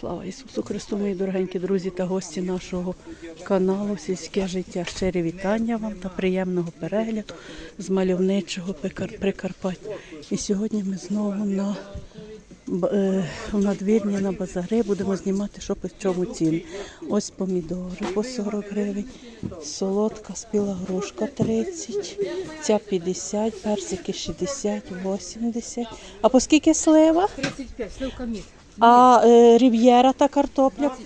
Слава Ісусу Христу, мої дорогенькі друзі та гості нашого каналу Сільське життя. Щирі вітання вам та приємного перегляду з мальовничого Прикарпаття. І сьогодні ми знову на е, у надвірні на базари будемо знімати, що по чому ціни. Ось помідори по 40 гривень, солодка спіла грушка 30, ця 50, персики 60, 80. А по скільки слива? 35, сливка мід. А е, рів'єра та картопля?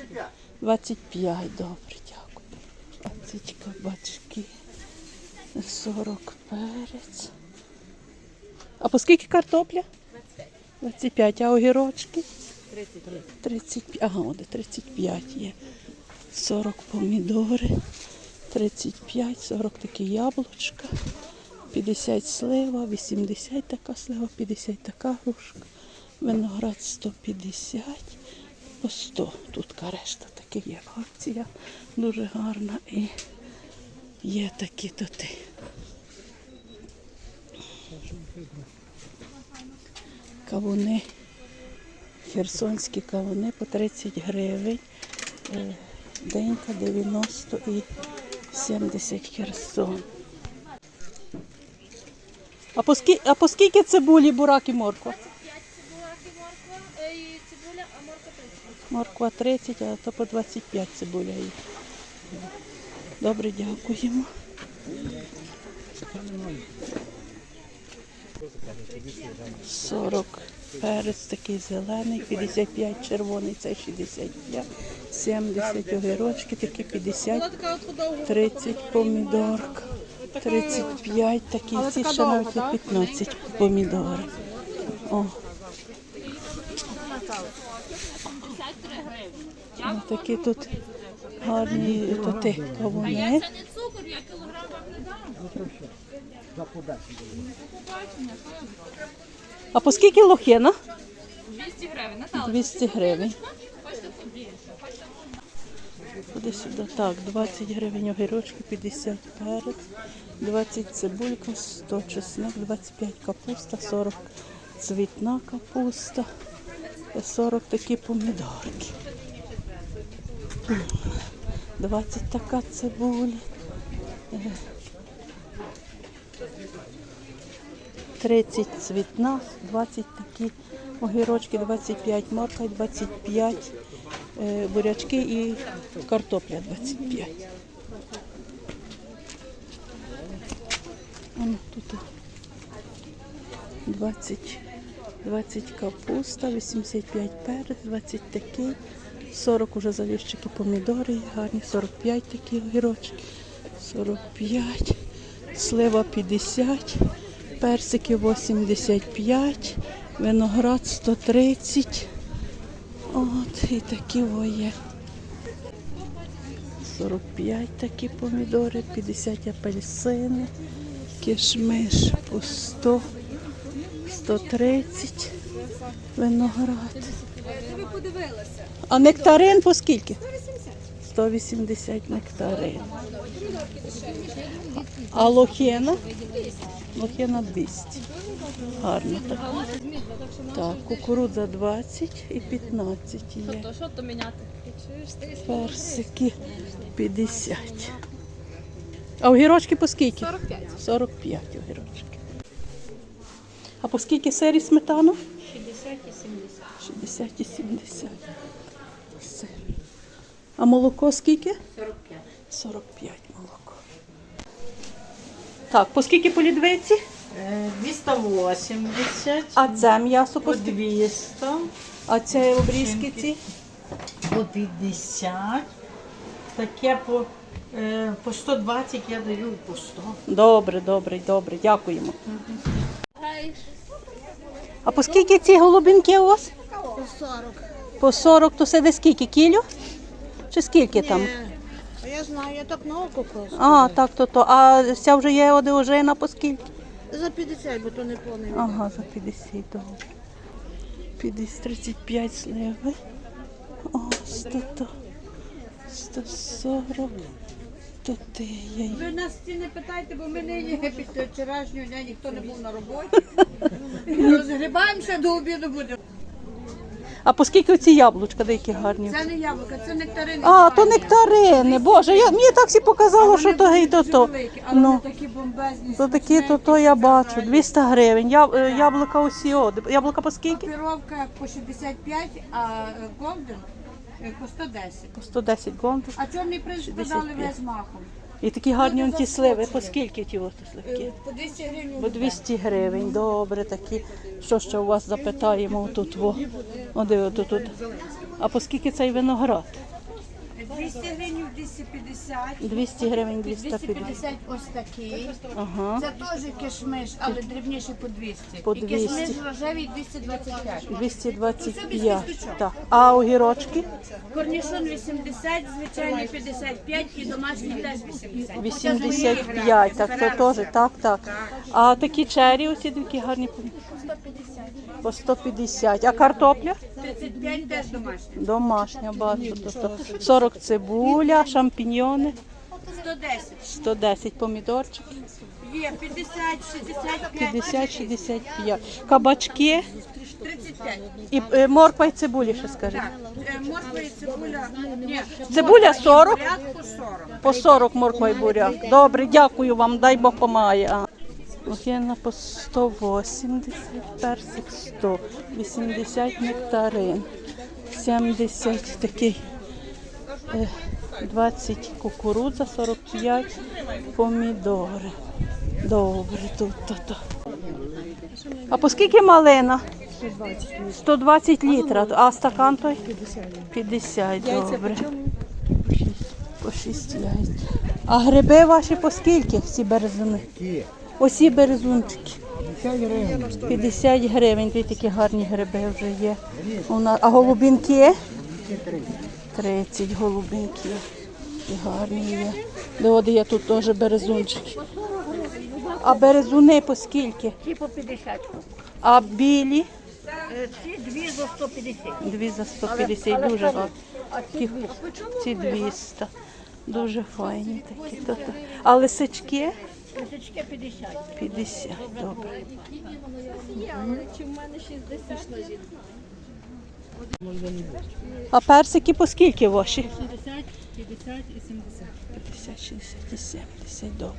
25, добре, дякую. 20 кабачки, 40 перець. А по скільки картопля? 25. А огірочки? 33. 35. Ага, от 35 є. 40 помідори, 35, 40 такі яблучка, 50 слива, 80 така слива, 50 така грушка. Виноград 150, по 100. Тут решта такі є акція. Дуже гарна і є такі тоти. Кавуни. Херсонські кавуни по 30 гривень. Е, Денька 90 і 70 Херсон. А по, ски, а по скільки цибулі, бурак і морква? 5 цибулaki морква і цибуля, а морква 30. Морква 30, а то по 25 цибуля є. Добре, дякуємо. Сорок перець такий зелений, 55 червоний, це 65, 70 огірочки, такі 50, 30 помідорка, 35, такі ці ще навіть є 15 помідори. О. Ось такі тут гарні тоти кавуни. Це не цукор, я кілограм вам не дам. А по скільки лохина? 200 гривень, Наталя. 200 гривень. Куди сюди? Так, 20 гривень огірочки, 50 перець, 20 цибулька, 100 чесник, 25 капуста, 40 цвітна капуста, 40 такі помідорки. 20 така цибуля. Е, 30 цвітна, 20 такі огірочки, 25 морква, 25 е, бурячки і картопля 25. Воно тут 20, 20 капуста, 85 перець, 20 такий, 40 уже заліщики помідори, гарні, 45 такі огірочки, 45, слива 50, персики 85, виноград 130. От і такі о є. 45 такі помідори, 50 апельсини, кишмиш по 100, 130 виноград. А нектарин по скільки? 180 нектарин. А лохина? Лохина 200. Гарно так. Так, кукурудза 20 і 15 є. Що то міняти? Персики 50. А огірочки по скільки? 45. 45 огірочки. А по скільки сирі сметану? 60 і 70. 60 і 70. Сир. А молоко скільки? 45. 45 молоко. Так, по скільки по лідвиці? Е, 280, А це м'ясо по по скільки? 200, А це обрізки ці? по 50. Таке по, е, по 120 я даю по 100. Добре, добре, добре, дякуємо. А по скільки ці голубинки у вас? По 40. По 40, то це де скільки? Кілю? Чи скільки там? Ні. Я знаю, я так на око просто. А, так, то то. А ця вже є одеожена по скільки? За 50, бо то не повний. Ага, за 50 добре. 50, 35 сливи. О, 100, 140. То ти є. Ви нас ці не питайте, бо ми нині після вчорашнього дня ніхто не був на роботі. Розгрібаємося до обіду будемо. А по скільки ці яблучка, деякі гарні? Це не яблука, це нектарини. А, то нектарини. Боже, я, мені так всі показало, що то гей, то то. великі, Але Ну. вони такі бомбезні. То такі, то то я бачу. 200 гривень. Я, е, яблука усі. о. Яблука по скільки? Піровка по 65, а е, голден е, по 110. По 110 гонтів. А чорний приз подали весь махом. І такі гарні он ті сливи. По скільки ті ось сливки? Е, По 200 гривень. По 200 гривень. Добре, такі. Що ще у вас запитаємо тут? О, тут, тут. А по скільки цей виноград? 200 гривень 250. 200 гривень 250. 250 ось такий. Ага. Це теж кишмиш, але дрібніший по 200. По І 200. кишмиш рожевий 225. 225. Так. А огірочки? Корнішон 80, звичайний 55 і домашній теж 80. 85. Так, це теж, так, так. А такі чері, оці такі гарні. По 150. А картопля? 35 теж домашній. Домашня, бачу. Тобто 40 цибуля, шампіньйони, 110. 110 помідорчик, Є 50, 65, 50-65. Кабачки 35. і е, морква і цибулі, ще скажіть. Так, е, морква і цибуля. Ні, Цибуля 40? буряк по 40. По 40 морква і буряк. Добре, дякую вам, дай Бог помагає. А. Лохина по 180, персик 100, 80 нектарин, 70 такий, е, 20 кукурудза, 45 помідори. Добре, тут то, то. А по скільки малина? 120 літрів. А стакан той? 50. добре. По 6 яєць. А гриби ваші по скільки? Всі березуни? Осі березунчики. 50 гривень. Дві такі гарні гриби вже є. А голубінки? 30 голубінків. І гарні є. Доди я тут теж березунчики. А березуни по скільки? Ті по 50. А білі? Е, Ці дві за 150. Дві за 150, дуже гарні. Ті, ці 200. Дуже файні такі. А лисички? Лисички 50. 50, добре. А персики по скільки ваші? 50, 50 і 70. 50, 60 і 70, добре.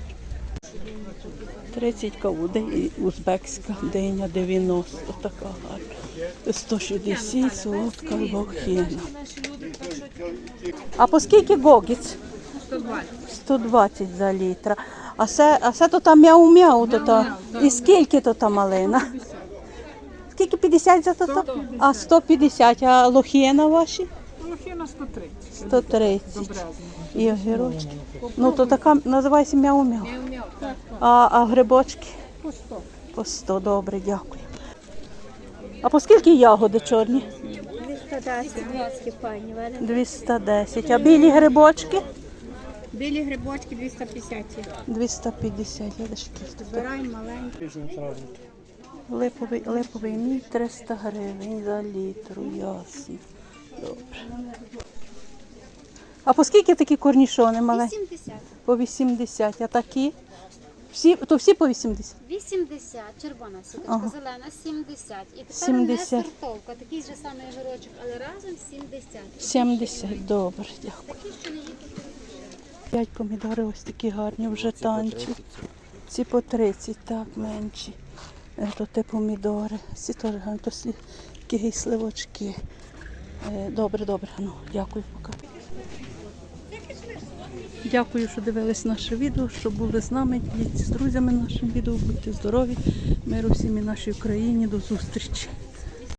30 кавуди і узбекська диня 90, така гарна. 160 солодка лохина. А по скільки гогіць? 120. 120 за літра. А це, а це то там мяу-мяу, то та. І скільки то та малина? Скільки 50 за то? то? А 150, а лохіна ваші? Лохина 130. 130. І огірочки. Ну то така називається мяу-мяу. А, а грибочки? По 100. По 100, добре, дякую. А по скільки ягоди чорні? 210 пані Валя. 210. А білі грибочки? Білі грибочки 250. 250. Я десь якісь. Збираємо маленькі. Липовий, липовий мій 300 гривень за літру, ясно. Добре. А по скільки такі корнішони маленькі? 80. По 80, а такі? Всі, то всі по 80? 80, червона сіточка, Ага. зелена 70. І тепер 70. не сортовка, такий же самий огірочок, але разом 70. 70, добре, дякую. П'ять помідори ось такі гарні, вже танчі. Ці по 30, так, менші. Е, То те помідори. Ці теж гарні, то такі сливочки. Е, Добре, добре, ну, дякую поки. Дякую, що дивились наше відео, що були з нами. Діліться з друзями нашим відео. Будьте здорові, миру всім і нашій Україні. До зустрічі.